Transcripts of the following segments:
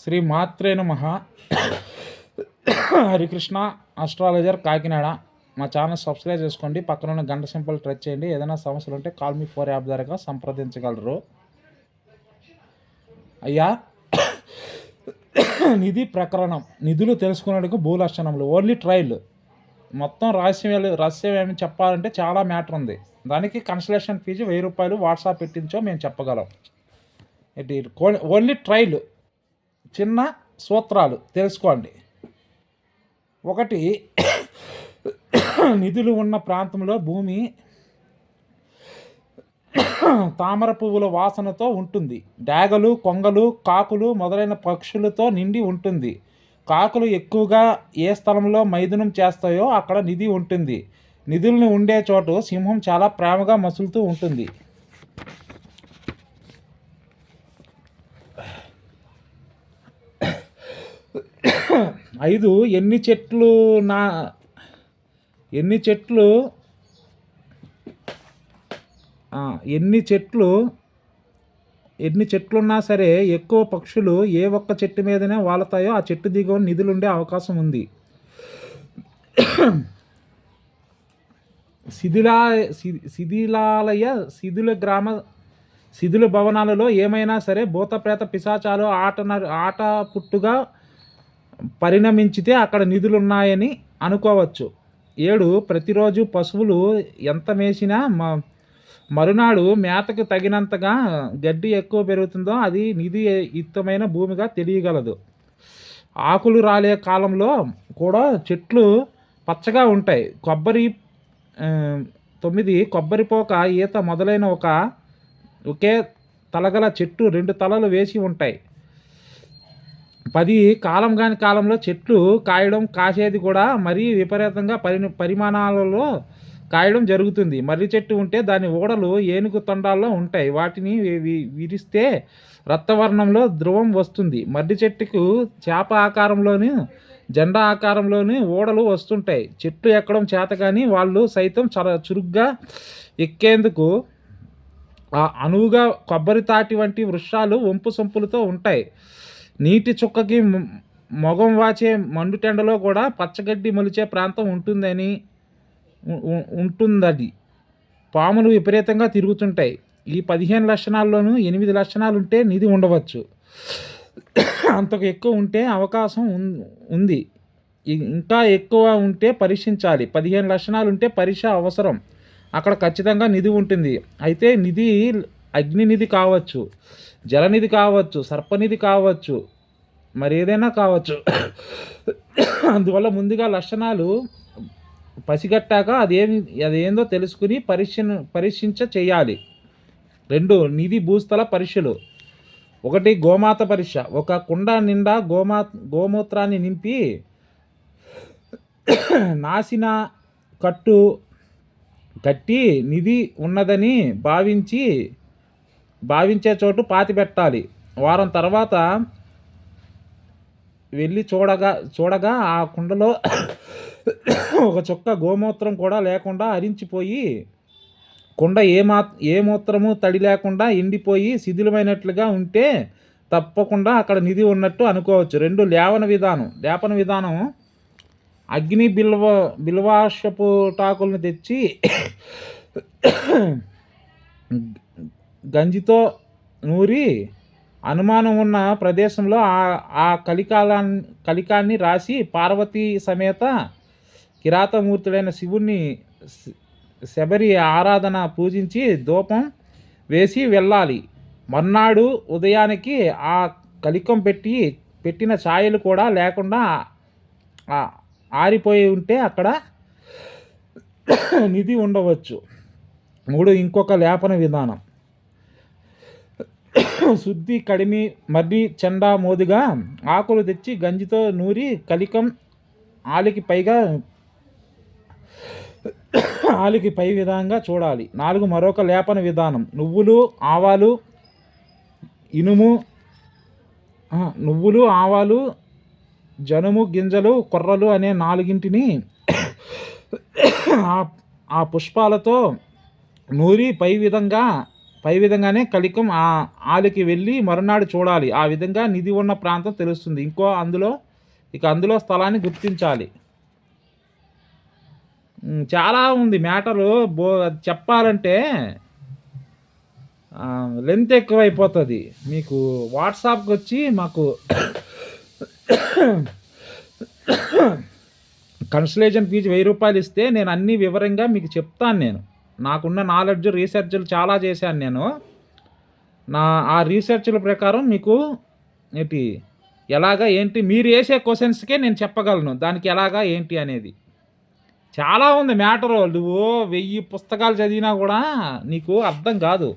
శ్రీ మాత్రే నమ. హరికృష్ణ అస్ట్రాలజర్ కాకినాడ. మా ఛానల్ సబ్స్క్రైబ్ చేసుకోండి పక్కన ఉన్న గంట సింపుల్ టచ్ చేయండి. ఏదైనా సమస్యలు ఉంటే కాల్ మీ ఫోర్ యాప్ ద్వారా సంప్రదించగలరు. అయ్యా నిధి ప్రకరణం. నిధులు తెలుసుకునేందుకు భూలక్షణములు ఓన్లీ ట్రయల్ మొత్తం రహస్యం రహస్యం ఏమి చెప్పాలంటే చాలా మ్యాటర్ ఉంది. దానికి కన్సల్టేషన్ ఫీజు వెయ్యి రూపాయలు వాట్సాప్ పెట్టించో మేము చెప్పగలం. ఓన్లీ ట్రయల్ చిన్న సూత్రాలు తెలుసుకోండి. ఒకటి నిధులు ఉన్న ప్రాంతంలో భూమి తామర పువ్వుల వాసనతో ఉంటుంది. డాగలు కొంగలు కాకులు మొదలైన పక్షులతో నిండి ఉంటుంది. కాకులు ఎక్కువగా ఏ స్థలంలో మైథునం చేస్తాయో అక్కడ నిధి ఉంటుంది. నిధులను ఉండే చోటు సింహం చాలా ప్రేమగా మసులుతూ ఉంటుంది. ఐదు ఎన్ని చెట్లు నా ఎన్ని చెట్లు ఎన్ని చెట్లు ఎన్ని చెట్లున్నా సరే ఎక్కువ పక్షులు ఏ ఒక్క చెట్టు మీదనే వాలతాయో ఆ చెట్టు దిగువ నిధులు ఉండే అవకాశం ఉంది. శిథిలా శిథిలాలయ శిథిల గ్రామ శిథిల భవనాలలో ఏమైనా సరే భూతప్రేత పిశాచాలు ఆట ఆట పుట్టుగా పరిణమించితే అక్కడ నిధులు ఉన్నాయని అనుకోవచ్చు. ఏడు ప్రతిరోజు పశువులు ఎంత మేసినా మ మరునాడు మేతకు తగినంతగా గడ్డి ఎక్కువ పెరుగుతుందో అది నిధి యుక్తమైన భూమిగా తెలియగలదు. ఆకులు రాలే కాలంలో కూడా చెట్లు పచ్చగా ఉంటాయి. కొబ్బరి తొమ్మిది కొబ్బరి పోక ఈత మొదలైన ఒక ఒకే తలగల చెట్టు రెండు తలలు వేసి ఉంటాయి. పది కాలం కాని కాలంలో చెట్లు కాయడం కాసేది కూడా మరీ విపరీతంగా పరి పరిమాణాలలో కాయడం జరుగుతుంది. మర్రి చెట్టు ఉంటే దాని ఊడలు ఏనుగు తొండాల్లో ఉంటాయి. వాటిని విరిస్తే రక్తవర్ణంలో ధ్రువం వస్తుంది. మర్రి చెట్టుకు చేప ఆకారంలోని జెండా ఆకారంలోని ఊడలు వస్తుంటాయి. చెట్లు ఎక్కడం చేత కానీ వాళ్ళు సైతం చాలా చురుగ్గా ఎక్కేందుకు అనువుగా కొబ్బరి తాటి వంటి వృక్షాలు వంపు సొంపులతో ఉంటాయి. నీటి చుక్కకి మొగం వాచే మండుటెండలో కూడా పచ్చగడ్డి మొలిచే ప్రాంతం ఉంటుందని ఉంటుందది. పాములు విపరీతంగా తిరుగుతుంటాయి. ఈ పదిహేను లక్షణాల్లోనూ ఎనిమిది లక్షణాలు ఉంటే నిధి ఉండవచ్చు. అంతకు ఎక్కువ ఉంటే అవకాశం ఉంది. ఇంకా ఎక్కువ ఉంటే పరీక్షించాలి. పదిహేను లక్షణాలు ఉంటే పరీక్ష అవసరం. అక్కడ ఖచ్చితంగా నిధి ఉంటుంది. అయితే నిధి అగ్ని నిధి కావచ్చు. జలనిధి కావచ్చు సర్పనిధి కావచ్చు మరి ఏదైనా కావచ్చు. అందువల్ల ముందుగా లక్షణాలు పసిగట్టాక అదేమి అదేందో తెలుసుకుని పరీక్ష పరీక్షించ చేయాలి. రెండు నిధి భూస్థల పరీక్షలు. ఒకటి గోమాత పరీక్ష. ఒక కుండ నిండా గోమా గోమూత్రాన్ని నింపి నాసిన కట్టు కట్టి నిధి ఉన్నదని భావించి భావించే చోటు పాతి పెట్టాలి. వారం తర్వాత వెళ్ళి చూడగా చూడగా ఆ కుండలో ఒక చుక్క గోమూత్రం కూడా లేకుండా అరించిపోయి కుండ ఏ మా ఏ మూత్రము తడి లేకుండా ఎండిపోయి శిథిలమైనట్లుగా ఉంటే తప్పకుండా అక్కడ నిధి ఉన్నట్టు అనుకోవచ్చు. రెండు లేవన విధానం. లేపన విధానం అగ్ని బిల్వ బిల్వాషపు టాకులను తెచ్చి గంజితో నూరి అనుమానం ఉన్న ప్రదేశంలో ఆ ఆ కలికాలాన్ని కలికాన్ని రాసి పార్వతీ సమేత కిరాతమూర్తుడైన శివుణ్ణి శబరి ఆరాధన పూజించి ధూపం వేసి వెళ్ళాలి. మర్నాడు ఉదయానికి ఆ కలికం పెట్టి పెట్టిన ఛాయలు కూడా లేకుండా ఆరిపోయి ఉంటే అక్కడ నిధి ఉండవచ్చు. మూడు ఇంకొక లేపన విధానం. శుద్ధి కడిమి మర్రి చెండా మోదుగా ఆకులు తెచ్చి గంజితో నూరి కలికం ఆలికి పైగా ఆలికి పై విధంగా చూడాలి. నాలుగు మరొక లేపన విధానం. నువ్వులు ఆవాలు ఇనుము నువ్వులు ఆవాలు జనుము గింజలు కొర్రలు అనే నాలుగింటిని ఆ- ఆ పుష్పాలతో నూరి పై విధంగా పై విధంగానే కలికం ఆ ఆలికి వెళ్ళి మరునాడు చూడాలి. ఆ విధంగా నిధి ఉన్న ప్రాంతం తెలుస్తుంది. ఇంకో అందులో ఇక అందులో స్థలాన్ని గుర్తించాలి. చాలా ఉంది మ్యాటరు. బో చెప్పాలంటే లెంత్ ఎక్కువైపోతుంది. మీకు వాట్సాప్కి వచ్చి మాకు కన్సలేషన్ ఫీజు వెయ్యి రూపాయలు ఇస్తే నేను అన్ని వివరంగా మీకు చెప్తాను నేను. నాకున్న నాలెడ్జ్ రీసెర్చ్లు చాలా చేశాను నేను. నా ఆ రీసెర్చ్ల ప్రకారం మీకు ఏంటి ఎలాగా ఏంటి మీరు వేసే క్వశ్చన్స్కే నేను చెప్పగలను. దానికి ఎలాగా ఏంటి అనేది. చాలా ఉంది మ్యాటరు. నువ్వు వెయ్యి పుస్తకాలు చదివినా కూడా నీకు అర్థం కాదు.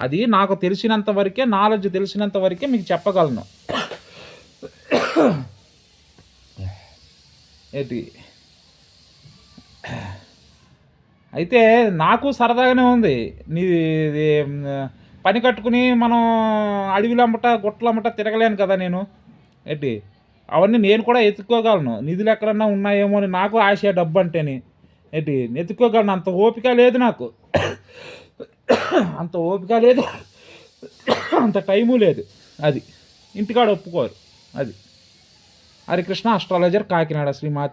అది నాకు తెలిసినంత వరకే నాలెడ్జ్ తెలిసినంత వరకే మీకు చెప్పగలను. ఏంటి? అయితే నాకు సరదాగానే ఉంది. నీది పని కట్టుకుని మనం అడవిలమ్మట గుట్టలమ్మట తిరగలేను కదా నేను. ఏంటి? అవన్నీ నేను కూడా ఎత్తుక్కోగలను నిధులు ఎక్కడన్నా ఉన్నాయేమో అని నాకు ఆశ డబ్బు అంటేని ఏంటి? ఎత్తుక్కోగలను అంత ఓపిక లేదు నాకు. అంత ఓపిక లేదు. అంత టైము లేదు. అది. ఇంటికాడ ఒప్పుకోరు. అది. హరికృష్ణ అస్ట్రాలజర్ కాకినాడ శ్రీమాత